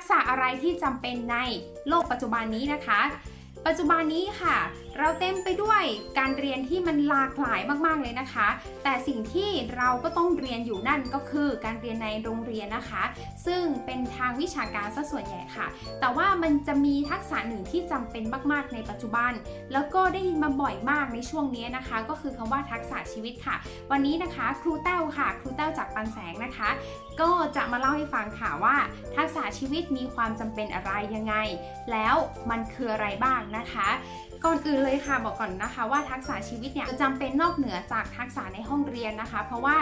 ักษะอะไรที่จำเป็นในโลกปัจจุบันนี้นะคะ ปัจจุบันนี้ค่ะ เราเต็มไปด้วยการเรียนที่มันหลากหลายมากๆเลยนะคะ แต่สิ่งที่เราก็ต้องเรียนอยู่นั่นก็คือการเรียนในโรงเรียนนะคะ ซึ่งเป็นทางวิชาการซะส่วนใหญ่ค่ะ แต่ว่ามันจะมีทักษะหนึ่งที่จำเป็นมาก ๆ ในปัจจุบัน แล้วก็ได้ยินมาบ่อยมากในช่วงนี้นะคะ ก็คือคำว่าทักษะชีวิตค่ะ วันนี้นะคะ ครูแต้วค่ะ ครูแต้วจากปันแสงนะคะ ก็จะมาเล่าให้ฟังค่ะว่า ทักษะชีวิตมีความจำเป็นอะไรยังไง แล้วมันคืออะไรบ้างนะคะ ก่อนอื่นเลยค่ะบอกก่อนนะคะว่าทักษะชีวิตเนี่ยจำเป็นนอกเหนือจากทักษะในห้องเรียนนะคะ เพราะว่า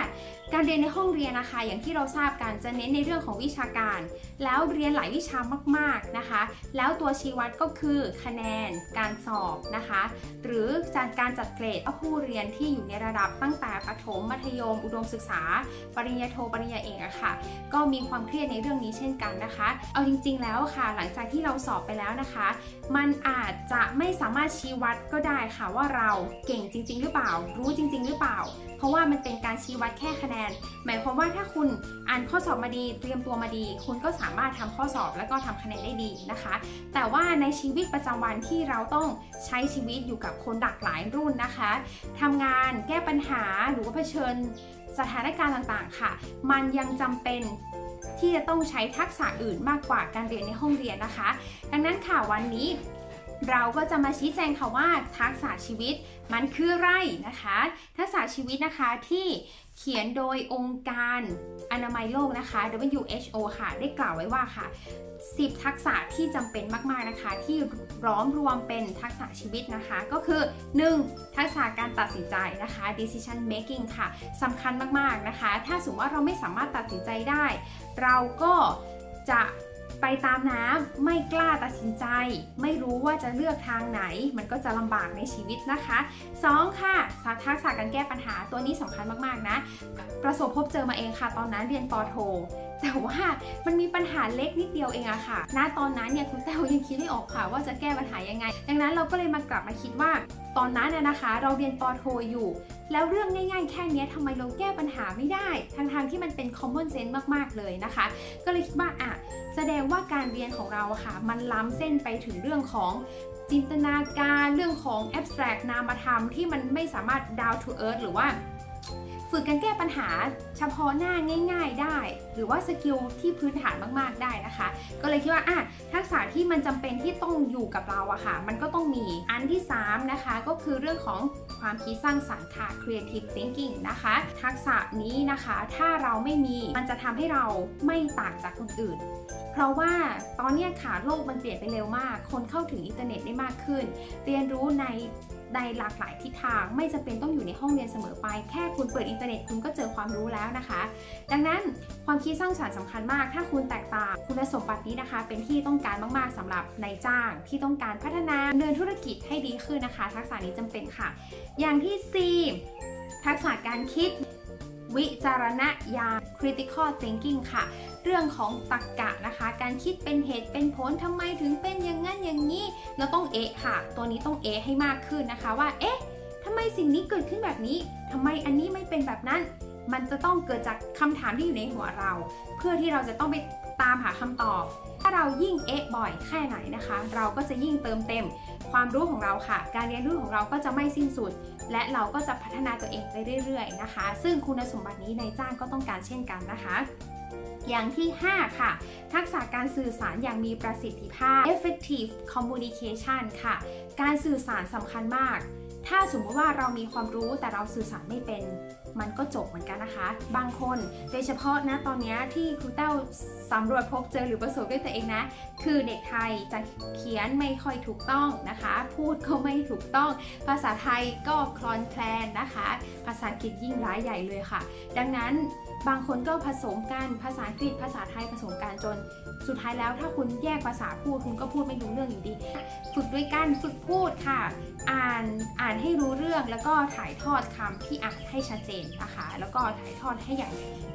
การเรียนในห้องเรียนนะคะ อย่างที่เราทราบกันจะเน้นในเรื่องของวิชาการ แล้วเรียนหลายวิชามากๆนะคะ แล้วตัวชี้วัดก็คือคะแนนการสอบนะคะ หรือจากการจัดเกรดผู้เรียนที่อยู่ในระดับตั้งแต่ประถมมัธยม อุดมศึกษา ปริญญาโทปริญญาเอกอะค่ะ ก็มีความเครียดในเรื่องนี้เช่นกันนะคะ เอาจริง ๆ แล้วค่ะ หลังจากที่เราสอบไปแล้วนะคะ มันอาจจะไม่สามารถชี้วัดก็ได้ค่ะว่าเราเก่งจริง ๆ หรือเปล่า รู้จริง ๆ หรือเปล่า เพราะว่ามันเป็นการชี้วัดแค่คะแนน หมายความว่าถ้าคุณอ่านข้อสอบมาดี เตรียมตัวมาดี คุณก็สามารถทำข้อสอบแล้วก็ทำคะแนนได้ดีนะคะ แต่ว่าในชีวิตประจำวันที่เราต้องใช้ชีวิตอยู่กับคนหลากหลายรุ่นนะคะทำงานแก้ปัญหาหรือว่าเผชิญสถานการณ์ต่างๆ ค่ะ มันยังจำเป็นที่จะต้องใช้ทักษะอื่นมากกว่าการเรียนในห้องเรียนนะคะ ดังนั้นค่ะวันนี้ เราก็จะมาชี้แจงค่ะว่าทักษะชีวิตมันคืออะไรนะคะ ทักษะชีวิตนะคะที่เขียนโดยองค์การอนามัยโลกนะคะ WHO ค่ะ ได้กล่าวไว้ว่าค่ะ 10 ทักษะที่จำเป็นมาก ๆ นะคะ ที่ร้อมรวมเป็นทักษะชีวิตนะคะ ก็คือ 1. ทักษะการตัดสินใจนะคะ decision making ค่ะสำคัญมาก ๆ นะคะ ถ้าสมมติว่าเราไม่สามารถตัดสินใจได้ เราก็จะ ไปตามน้ำไม่กล้าตัดสินใจ ไม่รู้ว่าจะเลือกทางไหน มันก็จะลำบากในชีวิตนะคะ 2. ค่ะทักษะการแก้ปัญหาตัวนี้สำคัญมากๆนะ ประสบพบเจอมาเองค่ะ ตอนนั้นเรียนปอโท แต่ว่ามันมีปัญหาเล็กนิดเดียวเองอะค่ะณตอนนั้นเนี่ยคุณแต้วยังคิดไม่ออกค่ะ ว่าจะแก้ปัญหายังไง ดังนั้นเราก็เลยมากลับมาคิดว่า ตอนนั้นน่ะนะคะ เราเรียนปอโทอยู่ แล้วเรื่องง่ายๆ แค่นี้ทำไมเราแก้ปัญหาไม่ได้ทางทางๆที่มันเป็น common sense มากๆเลยนะคะ ก็เลยคิดว่าอะแสดงว่าการเรียนของเราค่ะ มันล้ำเส้นไปถึงเรื่องของ จินตนาการเรื่องของ abstract นามธรรมที่มันไม่สามารถ down to earth หรือว่า ฝึกการแก้ปัญหาเฉพาะหน้าง่าย ๆได้ หรือว่าสกิลที่พื้นฐานมากๆได้นะคะ ก็เลยคิดว่าอะทักษะที่มันจำเป็นที่ต้องอยู่กับเราอะค่ะ มันก็ต้องมีอันที่ 3 นะคะ ก็คือเรื่องของความคิดสร้างสรรค์ค่ะ creative thinking นะคะ ทักษะนี้นะคะถ้าเราไม่มีมันจะทำให้เราไม่ต่างจากคนอื่น เพราะว่าตอนนี้ค่ะโลกมันเปลี่ยนไปเร็วมาก คนเข้าถึงอินเทอร์เน็ตได้มากขึ้น เรียนรู้ในในหลากหลายทิศทางไม่จำเป็นต้องอยู่ในห้องเรียนเสมอไป แค่คุณเปิดอินเทอร์เน็ตคุณก็เจอความรู้แล้วนะคะ ดังนั้นความคิดสร้างสรรค์สำคัญมาก ถ้าคุณแตกต่างคุณสมบัตินี้นะคะ เป็นที่ต้องการมากๆสำหรับนายจ้างที่ต้องการพัฒนาเดินธุรกิจให้ดีขึ้นนะคะ ทักษะนี้จำเป็นค่ะ อย่างที่4ทักษะการคิด วิจารณญาณ critical thinking ค่ะ เรื่องของตรรกกะนะคะ การคิดเป็นเหตุเป็นผลทำไมถึงเป็นอย่างนั้นอย่างนี้ เราต้องเอะค่ะ ตัวนี้ต้องเอะให้มากขึ้นนะคะว่า เอ๊ะทำไมสิ่งนี้เกิดขึ้นแบบนี้ทำไมอันนี้ไม่เป็นแบบนั้น มันจะต้องเกิดจากคำถามที่อยู่ในหัวเรา เพื่อที่เราจะต้องไปตามหาคำตอบ ถ้าเรายิ่งเอะบ่อยแค่ไหนนะคะ เราก็จะยิ่งเติมเต็ม ความรู้ของเราค่ะ การเรียนรู้ของเราก็จะไม่สิ้นสุด และเราก็จะพัฒนาตัวเองไปเรื่อยๆนะคะ ซึ่งคุณสมบัตินี้ในายจ้างก็ต้องการเช่นกันนะคะ อย่างที่ 5 ค่ะ ทักษะการสื่อสารอย่างมีประสิทธิภาพ effective communication ค่ะ การสื่อสารสำคัญมาก ถ้าสมมติว่าเรามีความรู้แต่เราสื่อสารไม่เป็น มันก็จบเหมือนกันนะคะ บางคนโดยเฉพาะนะตอนนี้ที่ครูเต้าสำรวจพบเจอหรือประสบด้วยตัวเองนะ คือเด็กไทยจะเขียนไม่ค่อยถูกต้องนะคะ พูดก็ไม่ถูกต้อง ภาษาไทยก็คลอนแคลนนะคะ ภาษาอังกฤษยิ่งร้ายใหญ่เลยค่ะ ดังนั้นบางคนก็ผสมกันภาษาอังกฤษภาษาไทยผสมกันจน สุดท้ายแล้วถ้าคุณแยกภาษาพูดคุณก็พูดไม่รู้เรื่องอยู่ดี ฝึกด้วยกันฝึกพูดค่ะ อ่านอ่านให้รู้เรื่องแล้วก็ถ่ายทอดคำที่อ่านให้ชัดเจนนะคะ แล้วก็ถ่ายทอดให้อย่าง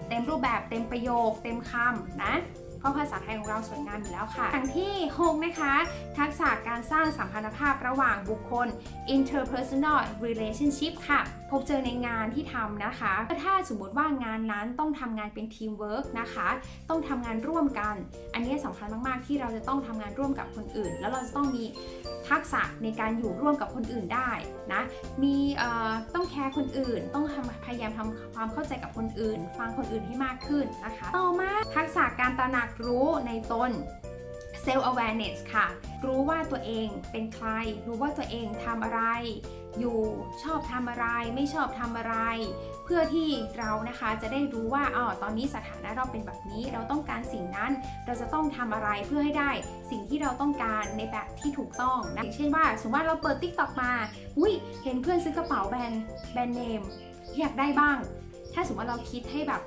เต็มรูปแบบเต็มประโยค เต็มคำนะ เพราะภาษาไทยของเราสวยงามอยู่แล้วค่ะอย่างที่ 6 นะคะ ทักษะการสร้างสัมพันธภาพระหว่างบุคคล interpersonal relationship ค่ะ พบเจอในงานที่ทำนะคะถ้าสมมติว่างานนั้นต้องทำงานเป็นทีมเวิร์กนะคะ ต้องทำงานร่วมกัน อันนี้สำคัญมาก ๆ ที่เราจะต้องทำงานร่วมกับคนอื่น แล้วเราจะต้องมีทักษะในการอยู่ร่วมกับคนอื่นได้นะ มีต้องแคร์คนอื่น ต้องพยายามทำความเข้าใจกับคนอื่น ฟังคนอื่นให้มากขึ้นนะคะ ต่อมาทักษะการตระหนักรู้ในตน self awareness ค่ะ รู้ว่าตัวเองเป็นใคร รู้ว่าตัวเองทำอะไร อยู่ชอบทำอะไร ไม่ชอบทำอะไร เพื่อที่เรานะคะจะได้รู้ว่าอ๋อตอนนี้สถานะเราเป็นแบบนี้ เราต้องการสิ่งนั้นเราจะต้องทำอะไรเพื่อให้ได้สิ่งที่เราต้องการในแบบที่ถูกต้องนะอย่างเช่นว่า สมมติว่าเราเปิด TikTok มาอุ้ยเห็นเพื่อนซื้อกระเป๋าแบรนด์แบรนด์เนมอยากได้บ้าง ถ้าสมมติว่าเราคิดให้แบบ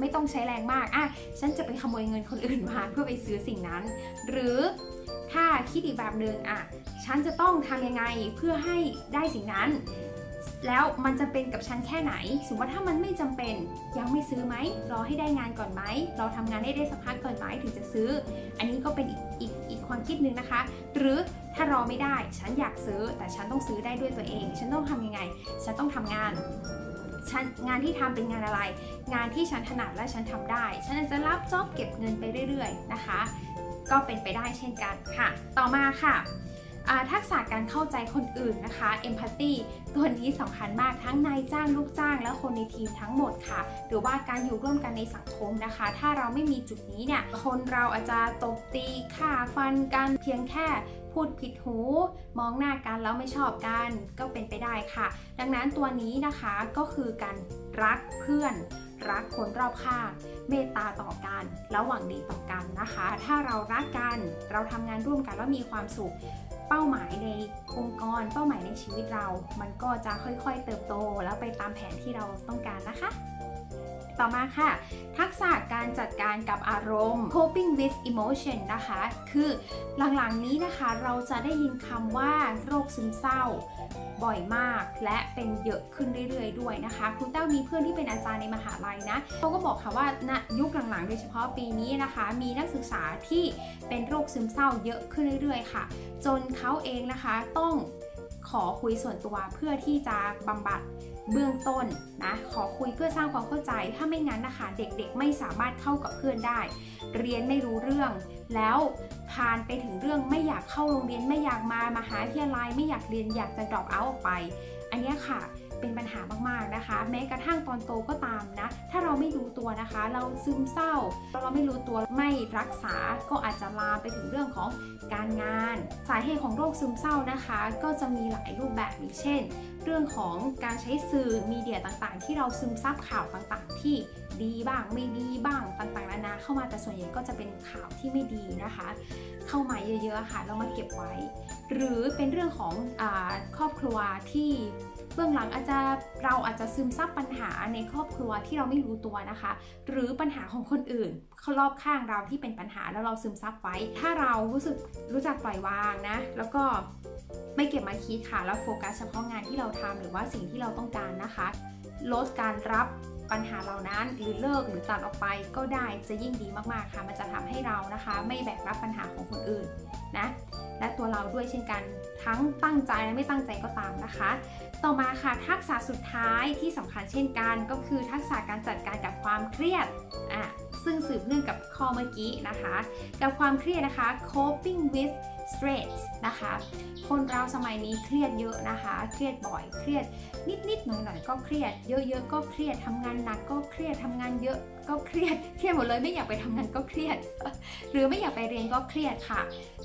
ไม่ต้องใช้แรงมากอะฉันจะไปขโมยเงินคนอื่นมาเพื่อไปซื้อสิ่งนั้น หรือถ้าคิดอีกแบบหนึ่งอะ ฉันจะต้องทำยังไงเพื่อให้ได้สิ่งนั้น แล้วมันจะเป็นกับฉันแค่ไหน สมมติว่าถ้ามันไม่จำเป็นยังไม่ซื้อไหมรอให้ได้งานก่อนไหมรอทำงานได้ได้สักพักก่อนไหมถึงจะซื้อ อันนี้ก็เป็นอีกอีกอีกความคิดหนึ่งนะคะ หรือถ้ารอไม่ได้ฉันอยากซื้อ แต่ฉันต้องซื้อได้ด้วยตัวเอง ฉันต้องทำยังไง ฉันต้องทำงานฉันงานที่ทำเป็นงานอะไร งานที่ฉันถนัดและฉันทำได้ ฉันจะรับจ็อบเก็บเงินไปเรื่อย ๆ นะคะ ก็เป็นไปได้เช่นกันค่ะ ต่อมาค่ะ ทักษะการเข้าใจคนอื่นนะคะ empathy ตัวนี้สำคัญมากทั้งนายจ้างลูกจ้าง และคนในทีมทั้งหมดค่ะ หรือว่าการอยู่ร่วมกันในสังคมนะคะ ถ้าเราไม่มีจุดนี้เนี่ย คนเราอาจจะตบตีฆ่าฟันกันเพียงแค่พูดผิดหู มองหน้ากันแล้วไม่ชอบกันก็เป็นไปได้ค่ะ ดังนั้นตัวนี้นะคะก็คือการรักเพื่อน รักคนรอบข้างเมตตาต่อกันแล้วหวังดีต่อกันนะคะ ถ้าเรารักกันเราทำงานร่วมกันแล้วมีความสุข เป้าหมายในองค์กร เป้าหมายในชีวิตเรา มันก็จะค่อยๆเติบโตแล้วไปตามแผนที่เราต้องการนะคะ ต่อมาค่ะ ทักษะการจัดการกับอารมณ์ coping with emotion นะคะ คือหลังๆนี้นะคะเราจะได้ยินคำว่าโรคซึมเศร้าบ่อยมากและเป็นเยอะขึ้นเรื่อยๆด้วยนะคะครูแต้วมีเพื่อนที่เป็นอาจารย์ในมหาลัยนะเขาก็บอกค่ะว่าณยุคหลังๆ โดยเฉพาะปีนี้นะคะ มีนักศึกษาที่เป็นโรคซึมเศร้าเยอะขึ้นเรื่อยๆ ค่ะ จนเขาเองนะคะต้องขอคุยส่วนตัวเพื่อที่จะบำบัด เบื้องต้นนะขอคุยเพื่อสร้างความเข้าใจ ถ้าไม่งั้นนะคะเด็กๆไม่สามารถเข้ากับเพื่อนได้ เรียนไม่รู้เรื่อง แล้วผ่านไปถึงเรื่องไม่อยากเข้าโรงเรียนไม่อยากมามหาวิทยาลัยไม่อยากเรียนอยากจะ drop out ออกไป อันนี้ค่ะ เป็นปัญหามากๆนะคะ แม้กระทั่งตอนโตก็ตามนะ ถ้าเราไม่รู้ตัวนะคะ เราซึมเศร้าเราไม่รู้ตัวไม่รักษาก็อาจจะลามไปถึงเรื่องของการงาน สาเหตุของโรคซึมเศร้านะคะ ก็จะมีหลายรูปแบบอย่างเช่น เรื่องของการใช้สื่อมีเดียต่างๆ ที่เราซึมซับข่าวต่างๆ ที่ดีบ้างไม่ดีบ้างต่างๆนานาเข้ามาแต่ส่วนใหญ่ก็จะเป็นข่าวที่ไม่ดีนะคะ เข้ามาเยอะๆค่ะแล้วมาเก็บไว้ หรือเป็นเรื่องของอครอบครัวที่ เบื้องหลังอาจจะเราอาจจะซึมซับปัญหาในครอบครัวที่เราไม่รู้ตัวนะคะ หรือปัญหาของคนอื่นรอบข้างเราที่เป็นปัญหาแล้วเราซึมซับไว้ ถ้าเรารู้สึกรู้จักปล่อยวางนะ แล้วก็ไม่เก็บมาคิดค่ะ แล้วโฟกัสเฉพาะงานที่เราทำหรือว่าสิ่งที่เราต้องการนะคะ ลดการรับปัญหาเหล่านั้นหรือเลิกหรือตัดออกไปก็ได้จะยิ่งดีมากๆค่ะ มันจะทำให้เรานะคะ ไม่แบกรับปัญหาของคนอื่นนะ และตัวเราด้วยเช่นกันทั้งตั้งใจและไม่ตั้งใจก็ตามนะคะ ต่อมาค่ะทักษะสุดท้ายที่สำคัญเช่นกัน ก็คือทักษะการจัดการกับความเครียดอะซึ่งสืบเนื่องกับข้อเมื่อกี้นะคะ กับความเครียดนะคะ coping with stress นะคะ คนเราสมัยนี้เครียดเยอะนะคะ เครียดบ่อย เครียดนิดๆหน่อยๆก็เครียด เยอะๆก็เครียดทำงานหนักก็เครียดทำงานเยอะก็เครียด เครียดหมดเลยไม่อยากไปทำงานก็เครียด หรือไม่อยากไปเรียนก็เครียดค่ะ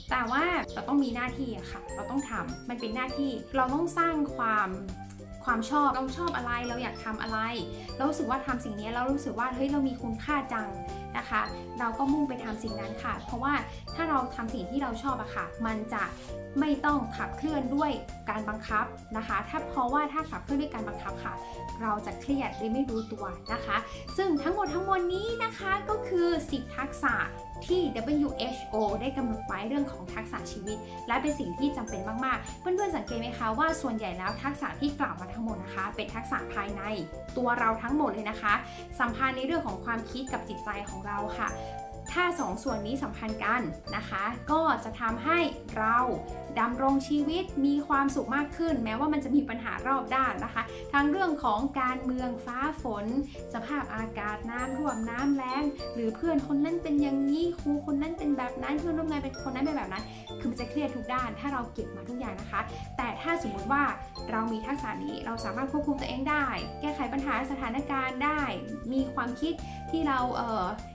แต่ว่าเราต้องมีหน้าที่อะค่ะ เราต้องทำมันเป็นหน้าที่ เราต้องสร้างความ ความชอบเราชอบอะไรเราอยากทำอะไร เรารู้สึกว่าทำสิ่งนี้เรารู้สึกว่าเฮ้ยเรามีคุณค่าจังนะคะ เราก็มุ่งไปทำสิ่งนั้นค่ะ เพราะว่าถ้าเราทำสิ่งที่เราชอบอะค่ะ มันจะไม่ต้องขับเคลื่อนด้วยการบังคับนะคะ ถ้าเพราะว่าถ้าขับเคลื่อนด้วยการบังคับค่ะ เราจะเครียดโดยไม่รู้ตัวนะคะ ซึ่งทั้งหมดทั้งมวลนี้นะคะก็คือ 10 ทักษะ ที่ WHO ได้กำหนดไว้เรื่องของทักษะชีวิต และเป็นสิ่งที่จำเป็นมากๆ เพื่อนๆสังเกตไหมคะว่าส่วนใหญ่แล้วทักษะที่กล่าวมาทั้งหมดนะคะ เป็นทักษะภายในตัวเราทั้งหมดเลยนะคะสัมพันธ์ในเรื่องของความคิดกับจิตใจของเราค่ะถ้าสองส่วนนี้สัมพันธ์กันนะคะ ก็จะทำให้เราดำรงชีวิตมีความสุขมากขึ้น แม้ว่ามันจะมีปัญหารอบด้านนะคะ ทั้งเรื่องของการเมืองฟ้าฝน สภาพอากาศน้ำท่วมน้ำแล้ง หรือเพื่อนคนนั้นเป็นอย่างนี้ครูคนนั้นเป็นแบบนั้นเพื่อนร่วมงานเป็นคนนั้นเป็นแบบนั้น คือมันจะเครียดทุกด้าน ถ้าเราเก็บมาทุกอย่างนะคะ แต่ถ้าสมมติว่าเรามีทักษะนี้เราสามารถควบคุมตัวเองได้ แก้ไขปัญหาสถานการณ์ได้ มีความคิดที่เราเ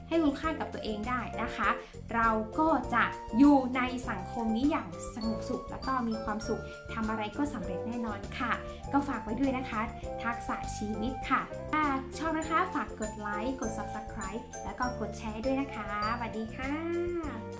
ให้คุณค่ากับตัวเองได้นะคะ เราก็จะอยู่ในสังคมนี้อย่างสงบสุข แล้วก็มีความสุขทำอะไรก็สำเร็จแน่นอนค่ะ ก็ฝากไว้ด้วยนะคะ ทักษะชีวิตค่ะถ้าชอบนะคะฝากกดไลค์กด subscribe แล้วก็กดแชร์ด้วยนะคะสวัสดีค่ะ